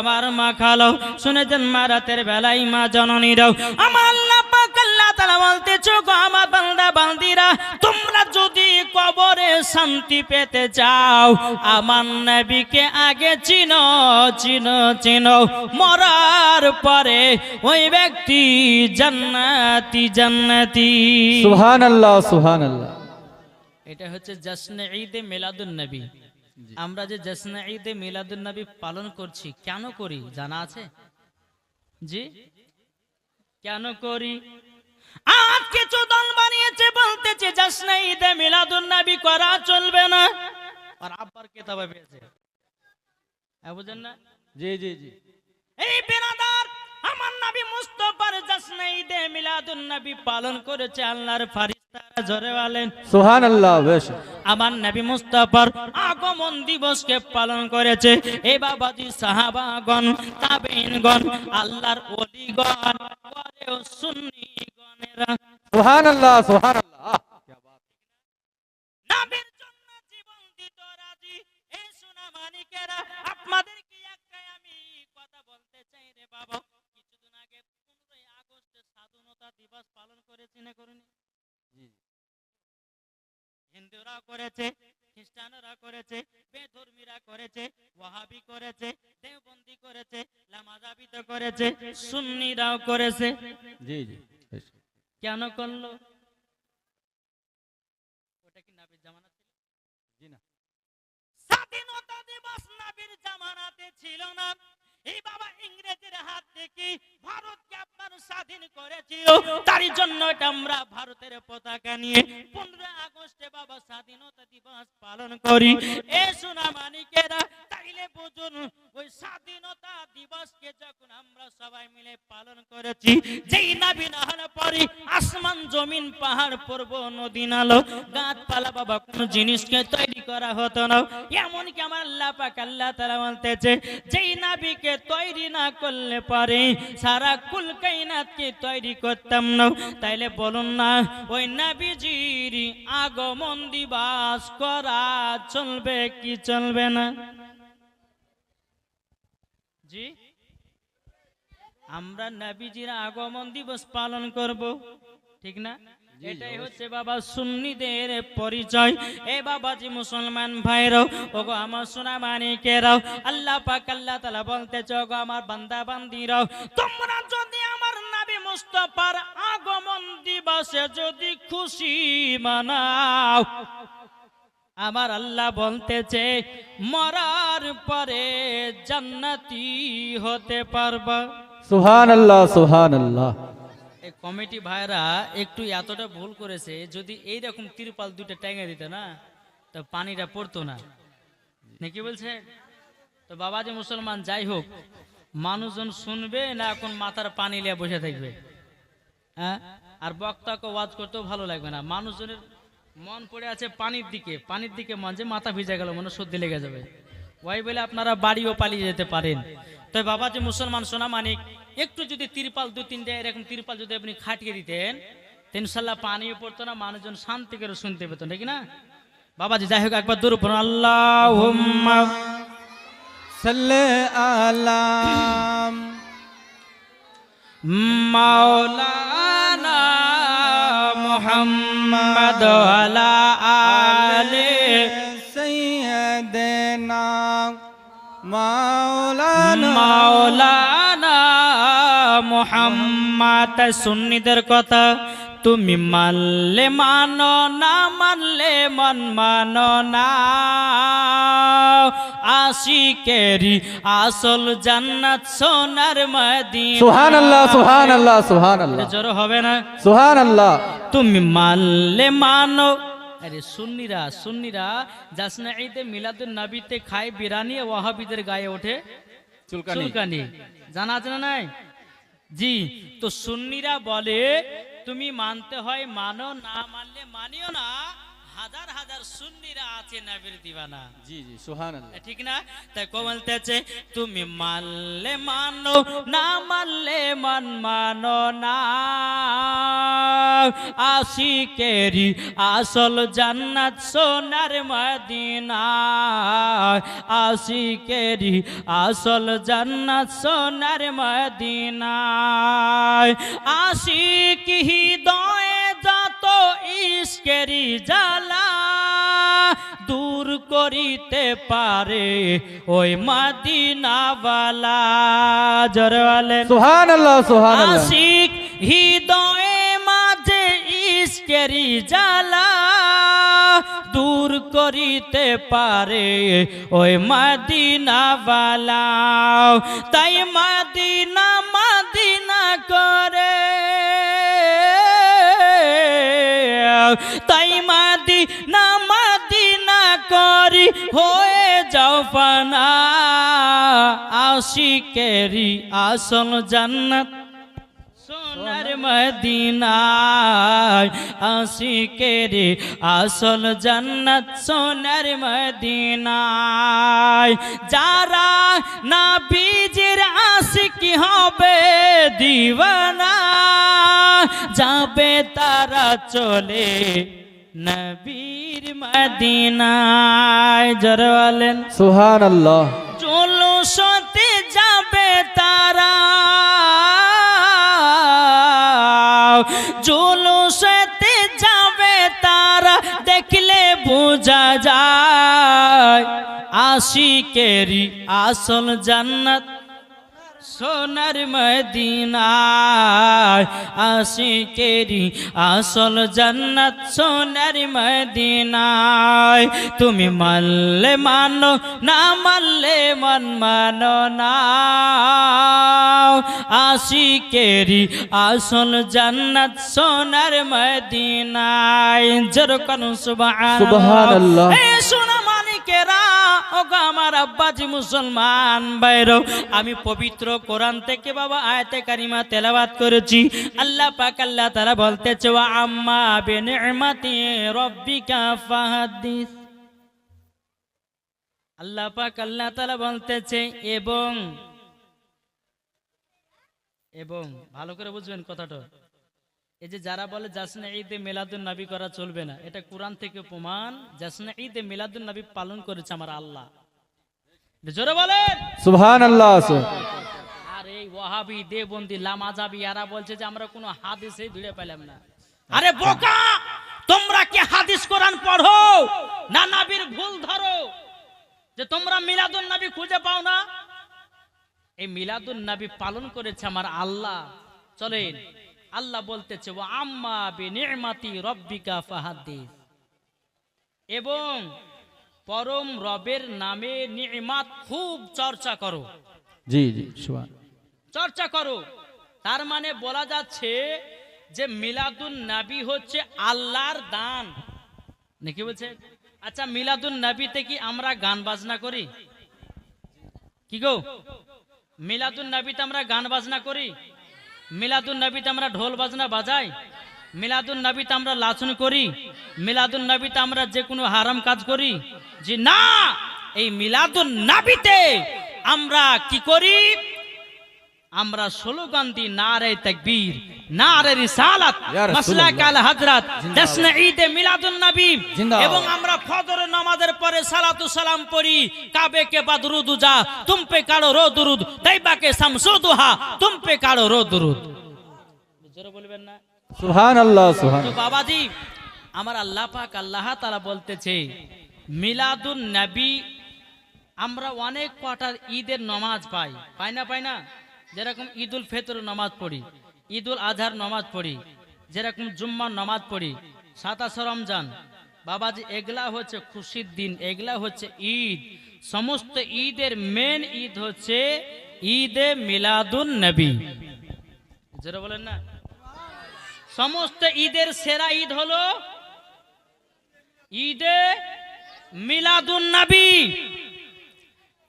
আমার মা খালো, শুনেছেন মা রাতের বেলায় মা আমার আল্লাহ পাক আল্লাহ তাআলা বলতেছো গো আমার বান্দা তোমরা যদি কবরে শান্তি পেতে চাও, আমার নবীকে আগে চিনো চিনো চিনো। মরার পরে ওই ব্যক্তি জান্নাতি জান্নাতি। আল্লাহ এটা হচ্ছে জশ্নে ঈদে মিলাদুন নবী। আমরা যে জশ্নে ঈদে মিলাদুন নবী পালন করছি কেন করি? জানা আছে? জি? কেন করি? আজ কিছু দল বানিয়েছে বলতেছে জশ্নে ঈদে মিলাদুন নবী করা চলবে না। আর আব্বার কেতাবে পেয়েছে। হ্যাঁ বুঝেন না? জি জি জি। এই বেরাদার আমার নবী মুস্তফার জশ্নে ঈদে মিলাদুন নবী পালন করেছে আল্লাহর ফারিস্তারা জোরে বলেন। সুহান আল্লাহ বেশ। আমার নবী মুস্তাফার আগমন দিবসকে পালন করেছে। এ বাবাজি সাহাবাগণ তাবেইনগণ আল্লাহর ওলিগণ করেও সুন্নিগণেরা। সুহান আল্লাহ সুহান আল্লাহ নবীর জন্য জীবন দিত রাজি। এই সোনা মানিকেরা আপনাদেরকে একটাই আমি কথা বলতে চাই রে বাবা। কিছুদিন আগে পনেরোই আগস্টে স্বাধীনতা দিবস পালন করেছি না করিনি? হিন্দুরা করেছে খ্রিস্টানরা করেছে বেধর্মীরা করেছে ওয়াহাবি করেছে দেওবন্দি করেছে লামাজাবিত করেছে সুন্নিরাও করেছে। জি জি কেন করল? ওটা কি নাবির জামানা ছিল? জি না। স্বাধীনতা দিবস নাবির জামানাতে ছিল না। এই বাবা ইংরেজের হাত থেকে ভারতকে আপনার স্বাধীন করেছিল। তারই জন্য এটা আমরা ভারতের পতাকা নিয়ে পনেরো আগস্টে বাবা স্বাধীনতা দিবস পালন করি। এ সোনা মানিকেরা তাইলে বুঝুন ওই স্বাধীনতা দিবসকে যখন আমরা সবাই মিলে পালন করেছি যেই নাবি না হলে পরে আসমান জমিন পাহাড় পর্ব নদী নালো গাছপালা বাবা কোন জিনিসকে তৈরি করা হতো না। এমনকি আমার আল্লাহ পাক আল্লাহ তাআলা বলতেছে যেই নাবিকে তৈরি না করলে পারে সারা কুল কাইনাতকে তৈরি করতাম না। তাইলে বলুন না, ওই নাবিজির আগমন দিবাস করা চলবে কি চলবে না? জি? আমরা নবীজির আগমন দিবস পালন করব, ঠিক না? এটাই হচ্ছে বাবা সুন্নিদের পরিচয়। এ বাবাজি মুসলমান ভাইরাও ওগো আমার সোনা মানিকেরাও আল্লাহ পাক আল্লাহ তাআলা বলতে গো আমার বান্দা বান্দিরাও তোমরা যদি আমার নবী মুস্তাফার আগমন দিবসে যদি খুশি মানাও। আমার আল্লাহ বলতেছে মরার পরে জান্নাতি হতে পারবা। সুহান আল্লাহ সুহান আল্লাহ কমিটি ভাইরা একটু এতটা ভুল করেছে, যদি এই রকম তিরপাল দুটো ট্যাঙে দিত না, তো পানিটা পড়তো না। নাকি বলছে? তো বাবাজি মুসলমান, যাই হোক, মানুষজন শুনবে না এখন মাথার পানি নিয়ে বসে থাকবে। হ্যাঁ? আর বক্তাকে ওয়াজ করতেও ভালো লাগবে না। মানুষজনের মন পড়ে আছে পানির দিকে পানির দিকে মন যে মাথা ভিজে গেল, মনে সর্দি লেগে যাবে। ওই বলে আপনারা বাড়িও পালিয়ে যেতে পারেন। তো বাবাজি মুসলমান সোনা মানিক একটু যদি তিরপাল দু তিনটে এরকম তিরপাল যদি আপনি খাটিয়ে দিতেন তো ইনশাল্লাহ পানিও পড়তো না, মানুষজন শান্তি করে শুনতে পেত, নাকি না? বাবাজি, যাই হোক, একবার দূর পড়ুন আল্লাহ আলাম মাওলানা মুহাম্মদ আলা আলে সৈয়দনা মাওলানা মুহাম্মদ সুন্নিদের কথা তুমি মানলে মানো না মানলে মন মানো না। আশিকেরি আসল জান্নাত সোনার মদিনা। সুহান আল্লাহ সুহান আল্লাহ জোর হবে না? সুহান আল্লাহ তুমি মানলে মানো। আরে সুন্নিরা সুন্নিরা জাসনা ঈদে মিলাদুন নবীতে খায় বিরানি ওয়াহাবিদের গায়ে ওঠে চুলকানি। চুলকানি। জানা আছে না নাই? জি তো সুন্নিরা বলে তুমি মানতে হয় মানো না মানলে মানিও না। হাজার হাজার সুন্নিরা আছে নবীর দিবানা জি জি সুহান আল্লাহ ঠিক না? তাই কো বলতেছে তুমি মানলে মানো না মানলে মন মানো না। আশিকেরি আসল জান্নাত সোনার মদিনা। আশিকেরি আসল জান্নাত সোনার মদিনা। আশিক হৃদয়ে ইস্কেরি জ্বালা দূর করিতে পারে ওই মাদিনাওয়ালা। জোরে বলেন। সুহান আল্লাহ আশিক হৃদয়ে মাঝে ইস্কেরি জ্বালা দূর করিতে পারে ওই মাদিনাওয়ালা। তাই মাদিনা মাদিনা করে তাই মাদি না মাদি না করি হয়ে যাও পানা আশিকেরি আসল জান্নাত। সোনার মদিনায় আশিকেরি আসল জান্নাত সোনার মদিনায়। যারা না বীজের আশিকি হবে দিওয়ানা যাবে তারা চলে নবীর মদিনায়। জোরে বলেন। সুহান আল্লাহ জলসতে যাবে তারা। জলসতে যাবে তারা দেখলে বোঝা যায়। আশিকেরি আসল জান্নাত। সোনার মদিনায় আশিকেরি আসল জান্নাত সোনার মদিনায়। তুমি মানলে মানো না মানলে মন মানো না। আশিকেরি আসল জান্নাত সোনার মদিনায়। যেরকম সুবহান সুবহানাল্লাহ। এ সোনা আমি পবিত্র কোরআন থেকে বাবা আয়াতে কারিমা করেছি। আল্লাহ পাক আল্লাহ ওয়া আম্মা আল্লাহ পাক আল্লাহ বলতেছে, এবং এবং, ভালো করে বুঝবেন কথাটা। এই যে যারা বলে জাসনা ঈদে মিলাদুন নবী করা চলবে না এটা কোরআন থেকে প্রমাণ জাসনা ঈদে মিলাদুন নবী পালন করেছে আমার আল্লাহ। জোরে বলেন। সুবহান আল্লাহ আর এই ওয়াহাবি দেবন্দি লামাজাবি এরা বলছে যে আমরা কোনো হাদিসে ভিড়ে পেলাম না। আরে বোকা! তোমরা কি হাদিস কোরআন পড়ো? না নাবির ভুল ধরো? যে তোমরা মিলাদুন নবী খুঁজে পাও না? এই মিলাদুন নবী পালন করেছে আমার আল্লাহ। চলেন। আল্লাহ বলতেছে ও আম্মা বি নি'মাতি রব্বিকা ফাহাদ্দিস। এবং পরম রবের নামে নি'মাত খুব চর্চা করো। জি জি চর্চা করো। তার মানে বলা যাচ্ছে যে মিলাদুন নাবি হচ্ছে আল্লাহর দান। নাকি বলছে? আচ্ছা মিলাদুন নাবিতে কি আমরা গান বাজনা করি? কি গো? মিলাদুন নাবিতে আমরা গান বাজনা করি? মিলাদুন নবীতে আমরা ঢোল বাজনা বাজাই। মিলাদুল নবীতে আমরা লাচন করি। মিলাদুল নবীতে আমরা যে কোনো হারাম কাজ করি। যে না, এই মিলাদুল নবীতে আমরা কি করি? আমরা স্লোগান দিই নারে তাকবীর নারে রিসালাত। মাসলাক আল হযরত জশ্ন ঈদে মিলাদুন নবী। এবং আমরা ফজর নামাজের পরে সালাতু সালাম পড়ি কাবে কে বাদ যা তুম পে কাড়ো রো দুরুদ দাইবা কে শামসু দুহা তুম পে কাড়ো রো দুরুদ। জোরে বলবেন না? সুহান তো বাবাজি আমার আল্লাহ পাক আল্লাহ তারা বলতেছে মিলাদুন নবী আমরা অনেক কটা ঈদের নামাজ পাই। পাই না পাই না? যেরকম ঈদুল ফেতর নমাজ পড়ি, ঈদুল আজহার নমাজ পড়ি, যেরকম জুম্মার নমাজ পড়ি, সাতাশ রমজান, বাবাজি, এগুলা হচ্ছে খুশির দিন, এগুলা হচ্ছে ঈদ। সমস্ত ঈদের মেন ঈদ হচ্ছে ঈদে মিলাদুন নবী। যেটা বলেন না? সমস্ত ঈদের সেরা ঈদ হলো ঈদে মিলাদুন নবী।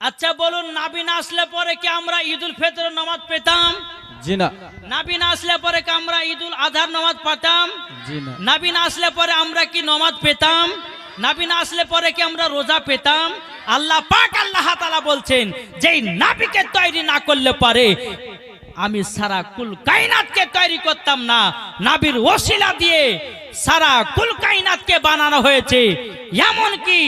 আচ্ছা বলুন নাবি না আসলে পরে কি আমরা ঈদুল ফিতর নামাজ পেতাম? জি না। নাবি না আসলে পরে কি আমরা ঈদুল আধার নামাজ পেতাম? জি না। নাবি না আসলে পরে আমরা কি নামাজ পেতাম? নাবি না আসলে পরে কি আমরা রোজা পেতাম? আল্লাহ পাক আল্লাহ তাআলা বলছেন যেই নাবিকে তৈরি না করলে পারে আমি সারা কুল কায়নাতকে তৈরি করতাম না। নাবির ওসিলা দিয়ে সারা কুল কায়নাতকে বানানো হয়েছে। এমন কি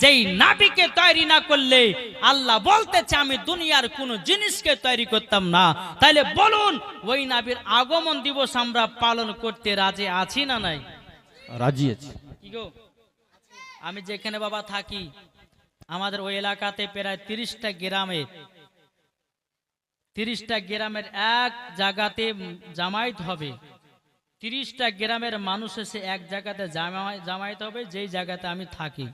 যেই নাবিকে তৈরি না করলে আল্লাহ বলতেছে আমি দুনিয়ার কোন জিনিসকে তৈরি করতাম না। তাইলে বলুন ওই নাবির আগমন দিবস আমরা পালন করতে রাজি আছি না নাই? রাজি আছে। কি গো? আমি যেখানে বাবা থাকি আমাদের ওই এলাকাতে প্রায় তিরিশটা গ্রামে তিরিশটা গ্রামের এক জায়গাতে জামায়াত হবে। তিরিশটা গ্রামের মানুষ এসে এক জায়গাতে জামাই- জামায়াত হবে যেই জায়গাতে আমি থাকি।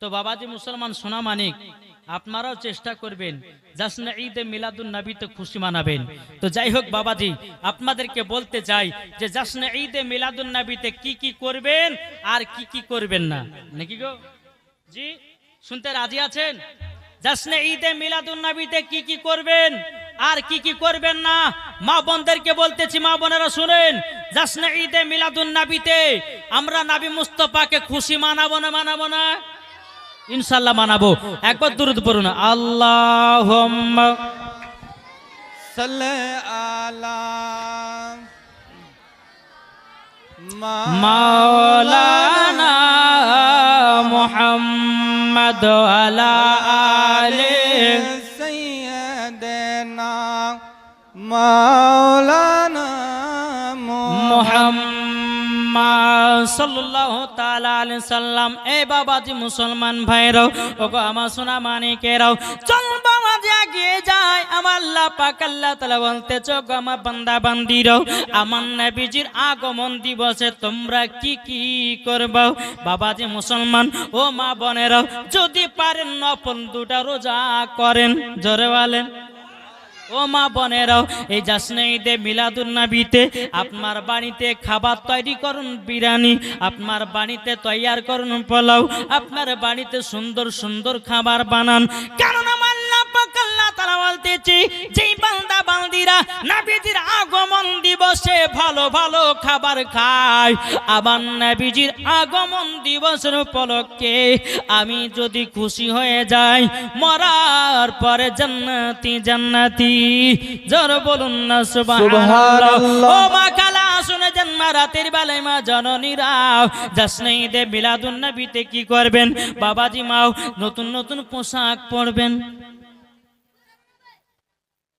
তো বাবাজি মুসলমান সোনা মানিক, আপনারাও চেষ্টা করবেন জাসনা ঈদে মিলাদুন নবীতে খুশি মানাবেন। তো যাই হোক বাবাজি, আপনাদেরকে বলতে চাই যে জাসনা ঈদে মিলাদুন নবীতে কি কি করবেন আর কি কি করবেন না। নাকি গো? জি, শুনতে রাজি আছেন? জাসনে ঈদে মিলাদুন নবীতে কি কি করবেন আর কি কি করবেন না? মা বোনদেরকে বলতেছি, মা বোনেরা শুনেন জাসনে ঈদে মিলাদুন নবীতে আমরা নবী মুস্তফাকে খুশি মানাবো না মানাবো না? ইনশাল্লাহ মানাবো। একবার দূরত পড়ুন। আল্লাহ মোহাম্মদ আলা আলে সৈয়দনা মা মোহাম্মদ সাল্লাল্লাহু তাআলা আলাইহি সাল্লাম, এ বাবাজি মুসলমান ভাইরাও, ওগো আমার সোনা মানিকেরাও, চল বাবাজি এগিয়ে যায় আমার আল্লাহ পাক আল্লাহ তাআলা বলতে চোখ আমার বান্দা বান্দিরাও, আমার নবীজির আগমন দিবসে তোমরা কি কি করবে? বাবাজি মুসলমান, ও মা বোনেরাও, যদি পারেন নফল দুটা রোজা করেন। জোরে বলেন। ও মা বোনেরাও, এই জাসনাইদে ঈদে মিলাদুন নবীতে আপনার বাড়িতে খাবার তৈরি করুন বিরিয়ানি, আপনার বাড়িতে তৈয়ার করুন পোলাও, আপনার বাড়িতে সুন্দর সুন্দর খাবার বানান। কারণ বলতেছি যেই বান্দা বান্দিরা নবীজির আগমন দিবসে ভালো ভালো খাবার খায় আবার নবীজির আগমন দিবসের উপলক্ষে আমি যদি খুশি হয়ে যাই মরার পরে জান্নাতি জান্নাতি। জোর বলুন না সুবহানাল্লাহ। সুবহানাল্লাহ। ও মা কালা শুনে জন্ম রাতের বেলায় মা জননীরাও জাসনে ঈদে মিলাদুন নবীতে কি করবেন? বাবাজি মাও নতুন নতুন পোশাক পরবেন।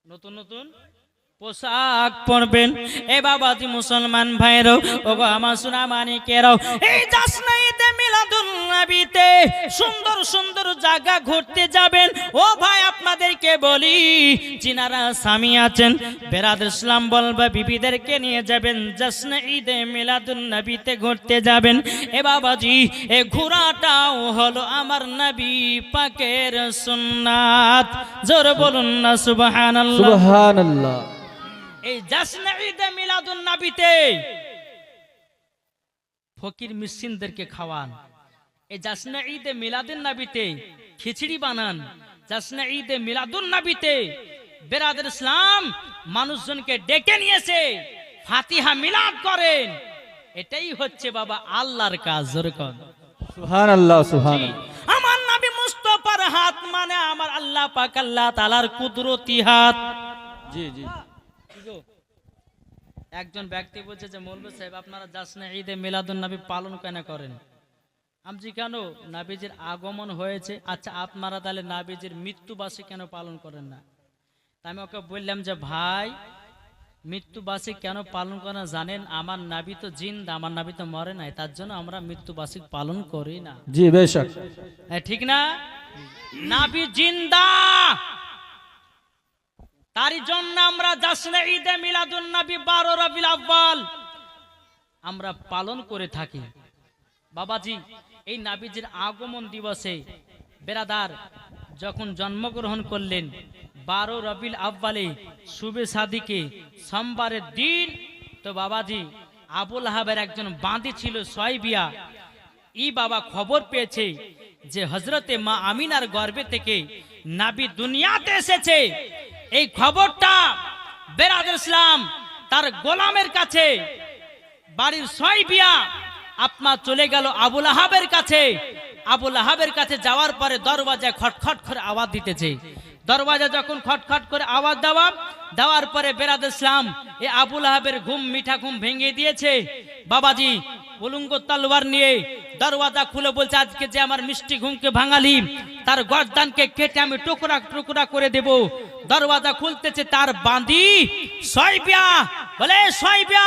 নতুন নতুন? পোশাক পরবেন। এ বাবা বাবাজি মুসলমান ভাইরাও ও গো আমার সোনা মানিকেরাও এই জাসনা ঈদে মিলাদুন নবীতে, সুন্দর সুন্দর জায়গা ঘুরতে যাবেন। ও ভাই, আপনাদেরকে বলি চিনারা স্বামী আছেন, বেরাদ ইসলাম বলবে, বিবিদেরকে নিয়ে যাবেন। জাসনা ঈদে মিলাদুন নবীতে ঘুরতে যাবেন। এ বাবাজি, এ ঘোরাটাও হলো আমার নবী পাকের সুন্নাত। জোর বলুন না, সুবহানাল্লাহ। সুবহানাল্লাহ। এই জাসনা ঈদে মিলাদুন নবীতে ফকির মিসকিনদেরকে খাওয়ান। এই জাসনা ঈদে মিলাদুন নবীতে খিচড়ি বানান। জাসনা ঈদে মিলাদুন নবীতে বেরাদের ইসলাম মানুষজনকে ডেকে নিয়েছে ফাতিহা মিলাদ করেন। এটাই হচ্ছে বাবা আল্লাহর কাজ যেরকম সুবহানাল্লাহ সুবহানাল্লাহ। আমার নবী মুস্তফার হাত মানে আমার আল্লাহ পাক আল্লাহ তাআলার কুদরতি হাত। জি জি? একজন ব্যক্তি বলছে যে মৌলভী সাহেব আপনারা জাসনা ঈদে মিলাদুন নবী পালন কেন করেন? আমি কেন? নাবিজির আগমন হয়েছে। আচ্ছা আপনারা তাহলে নাবিজির মৃত্যুবাসী কেন পালন করেন না? আমি ওকে বললাম যে ভাই মৃত্যুবাসী কেন পালন করে না? জানেন আমার নাবি তো জিন্দা আমার নাবি তো মরে নাই তার জন্য আমরা মৃত্যুবাসী পালন করি না। জি বেশক। হ্যাঁ, ঠিক না? নাবি জিন্দা! তারই জন্য আমরা জাসনে ঈদে মিলাদুন নবী বারো রবিল আব্বাল আমরা পালন করে থাকি। বাবাজি, এই নাবিজির আগমন দিবসে বেরাদার যখন জন্মগ্রহণ করলেন, বারো রবিল আব্বালে শুভে সাদিকে সোমবারের দিন, তো বাবাজি, আবুল হাবের একজন বাঁধি ছিল সয়বিয়া ই বাবা খবর পেয়েছে যে হজরতে মা আমিনার গর্ভে থেকে নাবি দুনিয়াতে এসেছে। এই খবরটা বেরাদুল ইসলাম তার গোলামের কাছে, বাড়ির ছয় বিয়া আপনার চলে গেল আবুল আহাবের কাছে। আবুল আহাবের কাছে যাওয়ার পরে দরওয়াজায় খটখট করে আওয়াজ দিতেছে। দরওয়াজা যখন খটখট করে আওয়াজ দেওয়া, দেওয়ার পরে বেরাদ ইসলাম এ আবুল আহাবের ঘুম, মিঠা ঘুম ভেঙে দিয়েছে। বাবাজি উলুঙ্গ তলোয়ার নিয়ে দরওয়াজা খুলে বলছে, আজকে যে আমার মিষ্টি ঘুমকে ভাঙালি, তার গর্দানকে কেটে আমি টুকরা টুকরা করে দেব। দরওয়াজা খুলতেছে, তার বাঁধি সয়বিয়া বলে সয়বিয়া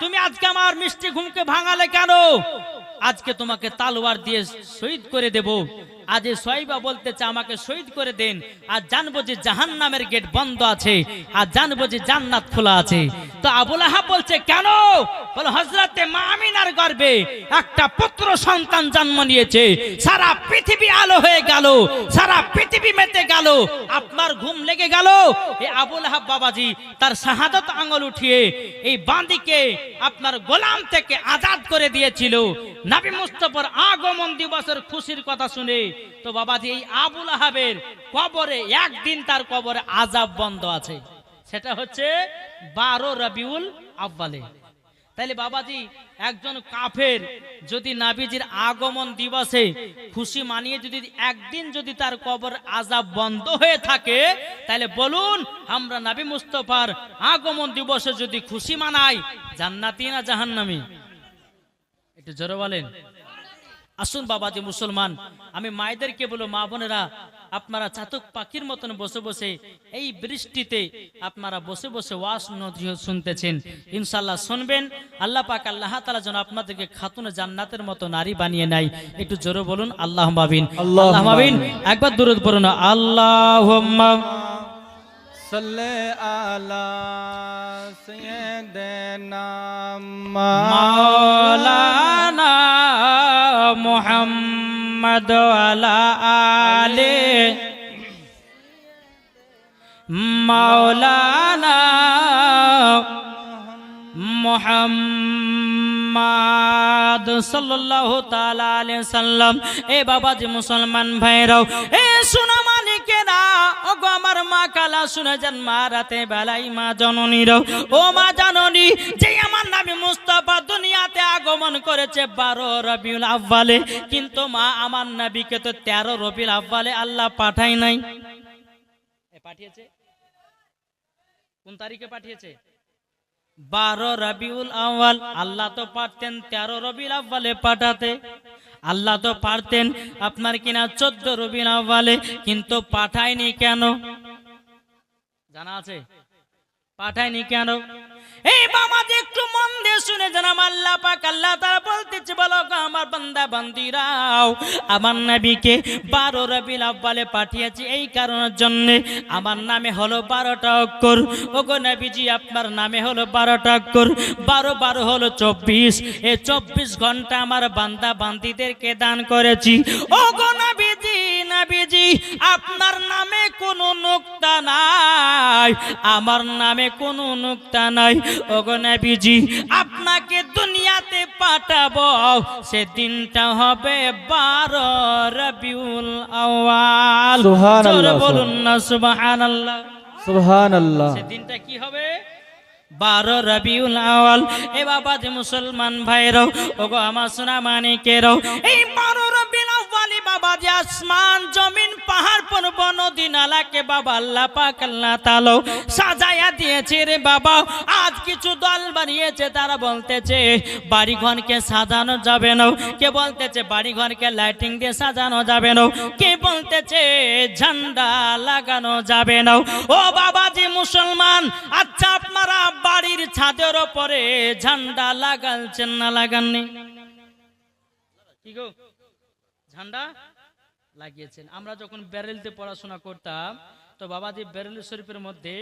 তুমি আজকে আমার মিষ্টি ঘুমকে ভাঙালে কেন? আজকে তোমাকে তালোয়ার দিয়ে শহীদ করে দেব। আজ সয়বা বলতেছে, আমাকে শহীদ করে দেন। আর জানব যে জাহান নামের গেট বন্ধ আছে আর জানব যে জান্নাত খোলা আছে। তো আবুল আহাব বলছে, কেন? বলে হজরতে গর্বে একটা পুত্র সন্তান জন্ম নিয়েছে। সারা পৃথিবী আলো হয়ে গেল। সারা পৃথিবী মেতে গেল। আপনার ঘুম লেগে গেল? এই আবুল আহাব বাবাজি, তার শাহাদত আঙুল উঠিয়ে এই বান্দিকে আপনার গোলাম থেকে আজাদ করে দিয়েছিল। নাবি মুস্তফার আগমন দিবসের খুশির কথা শুনে তো বাবাজি, এই আবুল আহাবের কবরে একদিন তার কবরে আজাব বন্ধ আছে। সেটা হচ্ছে বারো রবিউল আব্বালে তাইলে বাবাজি, একজন কাফের যদি নাবিজির আগমন দিবসে খুশি মানিয়ে যদি একদিন যদি তার কবর আজাব বন্ধ হয়ে থাকে, তাহলে বলুন, আমরা নাবি মুস্তফার আগমন দিবসে যদি খুশি মানাই, জান্নাতি না জাহান্নামি? একটু জোরে বলেন। আসুন বাবাজি মুসলমান, আমি মায়েদেরকে বলো মা বোনেরা আপনারা চাতক পাখির মতন বসে বসে এই বৃষ্টিতে আপনারা বসে বসে ওয়াস নদী শুনতেছেন। ইনশাল্লাহ শুনবেন। আল্লাহ পাক আল্লাহ তালা যেন আপনাদেরকে খাতুন জান্নাতের মতো নারী বানিয়ে নেয়। একটু জোরে বলুন আল্লাহ মাবিন আল্লাহ মাবিন একবার দূরত পড়ুন আল্লাহ صلی আলা سیدنا মাওলানা মুহাম্মদ মুহাম্মদ আলা মৌলানা মোহাম্মদ সাল্লাল্লাহু তাআলা আলাইহি সাল্লাম এ বাবাজি মুসলমান ভাইরাও এ সোনা মালিকেরা ও গো আমার আব্বালে কিন্তু মা আমার নবীকে তো তেরো আব্বালে আল্লাহ পাঠাই নাই। পাঠিয়েছে? কোন তারিখে পাঠিয়েছে? বারো রবিউল আউয়াল, আল্লাহ তো পারতেন তেরো রবিউল আউ্বালে পাঠাতে। আল্লাহ তো পারতেন আপনার কিনা চোদ্দ রবিউল বলে কিন্তু পাঠায়নি কেন? জানা আছে? পাঠায়নি কেন? এই বাবা যে একটু মন দিয়ে শুনে জানাম আল্লাহ পাক আল্লাহ তারা বলতেছে, বলো আমার বান্দা বান্দিরাও, আমার নবীকে বারো রবিল আব্বালে পাঠিয়েছি এই কারণের জন্য। আমার নামে হলো বারোটা অক্ষর। ও গো নবীজি, আপনার নামে হলো বারোটা অক্ষর। বারো বারো হলো চব্বিশ। এই চব্বিশ ঘণ্টা আমার বান্দা বান্দিদেরকে দান করেছি। ও গো নবীজি আপনার নামে কোনো নুক্তা নাই আমার নামে কোনো নুক্তা নাই। ওগো নবীজি আপনাকে দুনিয়াতে পাঠাবো সেদিনটা হবে বারো রবিউল আওয়াল সুবহানাল্লাহ, বলুন না সুবহানাল্লাহ। সুবহান আল্লাহ সেদিনটা কি হবে? বারো রবিউল আওয়াল এ বাবা যে মুসলমান ভাইরাও ওগো আমার সোনা মানিকেরাও এই বারো বাবা যে আসমান, জমিন, পাহাড় পর্ব নদী, নালাকে বাবা আল্লাহ পাক, আল্লাহ তাআলা সাজায়া দিয়েছে রে বাবা। আজ কিছু দল বানিয়েছে, তারা বলতেছে বাড়ি ঘরকে সাজানো যাবে না। কে বলতেছে বাড়ি ঘরকে লাইটিং দিয়ে সাজানো যাবে না। কে বলতেছে, ঝান্ডা লাগানো যাবে না। ও বাবাজি মুসলমান আচ্ছা আপনারা বাড়ির ছাদের ওপরে ঝান্ডা লাগাচ্ছেন না লাগাননি? কি গো? ঝান্ডা লাগিয়েছেন। আমরা যখন ব্যারেলতে পড়াশোনা করতাম, তো বাবাজি ব্যারেল শরীফের মধ্যে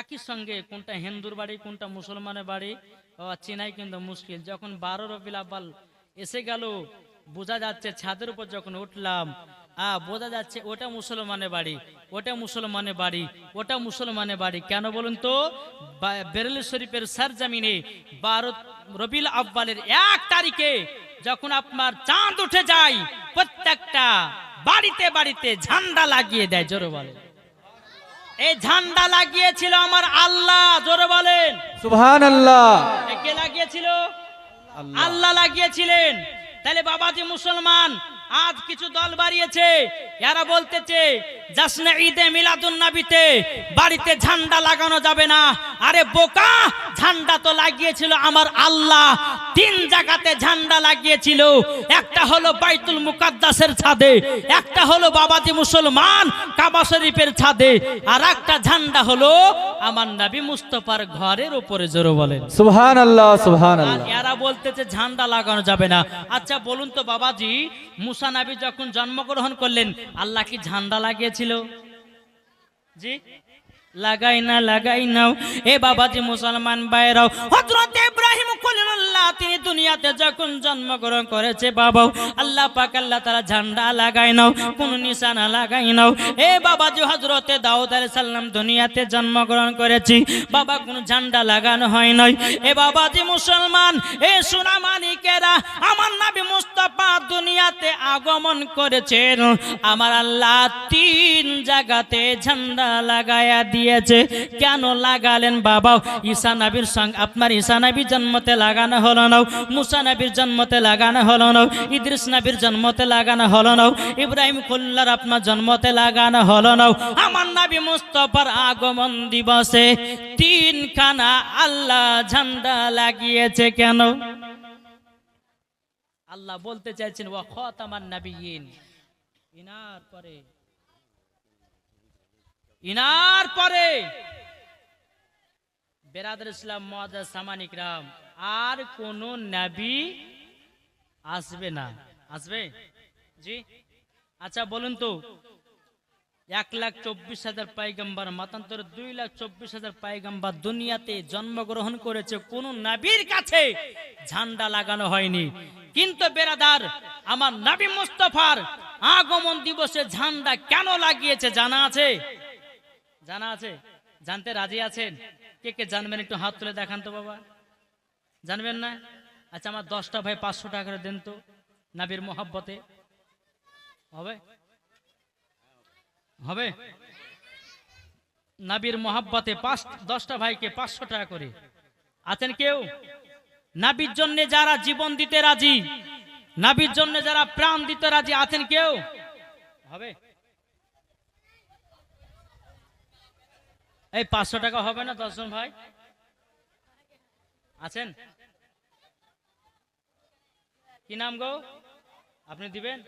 একই সঙ্গে কোনটা হিন্দুর বাড়ি, কোনটা মুসলমানের বাড়ি চেনাই কিন্তু মুশকিল। যখন বারো রবিল আব্বাল এসে গেল, বোঝা যাচ্ছে ছাদের উপর যখন উঠলাম, আ, বোঝা যাচ্ছে ওটা মুসলমানের বাড়ি, ওটা মুসলমানের বাড়ি, ওটা মুসলমানের বাড়ি। কেন বলুন তো? বেরেল শরীফের সার জামিনে বারো রবিল আব্বালের এক তারিখে যখন আপনার চাঁদ উঠে যায় প্রত্যেকটা বাড়িতে বাড়িতে ঝান্ডা লাগিয়ে দেয় জোরে বলেন। এই ঝান্ডা লাগিয়েছিল আমার আল্লাহ জোরে বলেন। সুবহান আল্লাহ কে লাগিয়েছিল? আল্লাহ। লাগিয়েছিলেন। তাহলে বাবাজি মুসলমান আজ কিছু দল বাড়িয়েছে এরা বলতেছে জাসনে ঈদে মিলাদুন নবীতে বাড়িতে ঝান্ডা লাগানো যাবে না। আরে বোকা ঝান্ডা তো লাগিয়েছিল আমার আল্লাহ তিন জায়গাতে ঝান্ডা লাগিয়েছিল। একটা হলো বাইতুল মুকাদ্দাসের ছাদে একটা হলো বাবাজি মুসলমান কাবা শরীফের ছাদে আর একটা ঝান্ডা হলো আমার নবী মুস্তফার ঘরের উপরে জোরে বলেন। সুবহান আল্লাহ আল্লাহ এরা বলতেছে ঝান্ডা লাগানো যাবে না। আচ্ছা বলুন তো বাবাজি মুসা নবী যখন জন্মগ্রহণ করলেন আল্লাহ কি ঝান্ডা লাগিয়েছিল? জি? লাগাই না লাগাই নাও। এ বাবাজি মুসলমান বাইরাও হযরত ইব্রাহিম খলিলুল্লাহ তিনি দুনিয়াতে যখন জন্মগ্রহণ করেছে বাবা আল্লাহ পাক আল্লাহ তারা ঝান্ডা লাগাই নাও, কোন নিশানা লাগাই নাও। এ বাবাজি, হযরতে দাউদ আলাইহিস সালাম দুনিয়াতে জন্মগ্রহণ করেছি, বাবা কোন ঝান্ডা লাগানো হয় নাই। এ বাবাজি মুসলমান, এ সোনামানিকেরা আমার নবী মুস্তাফা দুনিয়াতে আগমন করেছেন। আমার আল্লাহ তিন জায়গাতে ঝান্ডা লাগায়া দিয়েছে। কেন লাগালেন বাবা ঈসা নবীর সঙ্গে, আপনার ঈসা নবীর জন্মতে লাগানো হলো না মুসা নবীর জন্মতে লাগানো হলো না ইদ্রিস নবীর জন্মতে লাগানো হলো না ইব্রাহিম খুল্লার আপনার জন্মতে লাগানো হলো না আমার নবী মুস্তফার আগমন দিবসে তিনখানা আল্লাহ ঝান্ডা লাগিয়েছে কেন? আল্লাহ বলতে চাইছেন, ওয়া খাতামান নাবিয়িন ইনার পরে। ইনার পরে। বেরাদর ইসলাম, মহাদাস সামানিক রাম আর কোন নবী আসবে না। আসবে? জি? আচ্ছা বলুন তো, এক লাখ চব্বিশ হাজার পাইগাম্বার, মাতান্তর দুই লাখ চব্বিশ হাজার পাইগাম্বার দুনিয়াতে জন্মগ্রহণ করেছে, কোন নাবির কাছে ঝান্ডা লাগানো হয়নি। কিন্তু বেরাদার, আমার নাবি মুস্তফার আগমন দিবসে ঝান্ডা কেন লাগিয়েছে, জানা আছে? জানা আছে? জানতে রাজি আছেন? কে কে জানবেন একটু হাত তুলে দেখান তো বাবা। জানবেন না? আচ্ছা আমার দশটা ভাই পাঁচশো টাকা করে দেন তো, নাবির মোহাব্বতে। হবে? হবে? নাবির মোহাব্বতে পাঁচ, দশটা ভাইকে পাঁচশো টাকা করে। আছেন কেউ? নাবির জন্য যারা জীবন দিতে রাজি, নাবির জন্য যারা প্রাণ দিতে রাজি, আছেন কেউ? হবে? এই পাঁচশো টাকা হবে না, দশজন ভাই? আছেন? কি নাম গো? আপনি দিবেন?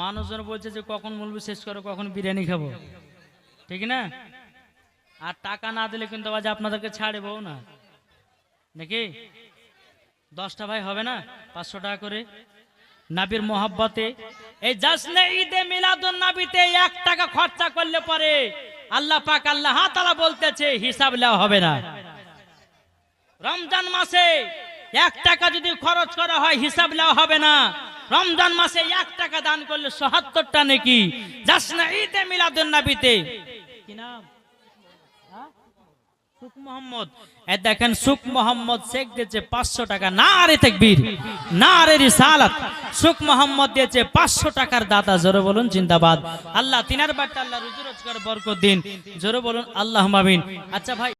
মানুষজন বলছে যে কখন মুলবি শেষ করো, কখন বিরিয়ানি খাব। ঠিক না? আর টাকা না দিলে কিন্তু আজ আপনাদেরকে ছাড়বো না। নাকি? দশটা ভাই হবে না? পাঁচশো টাকা করে? নাবির মোহাব্বতে। এই জাসনে ঈদে মিলাদুন নাবিতে এক টাকা খরচা করলে পরে আল্লাহ পাক আল্লাহ তালা বলতেছে, হিসাব নেওয়া হবে না। রমজান মাসে এক টাকা যদি খরচ করা হয়, হিসাব নেওয়া হবে না। রমজান মাসে এক টাকা দান করলে সহাত্তরটা নাকি? যাস না ঈদে মিলাদুন নাবিতে। কি নাম? সুখ মোহাম্মদ। দেখেন, সুখ মোহাম্মদ শেখ দিয়েছে পাঁচশো টাকা। না আরে তেকবীর না আরে রিসালাত। সুখ মোহাম্মদ দিয়েছে পাঁচশো টাকার দাতা। জোরে বলুন, জিন্দাবাদ। আল্লাহ, তিনার বার্তা আল্লাহ রুজু রোজগার বরকত দিন। জোরে বলুন আল্লাহ মামিন আচ্ছা ভাই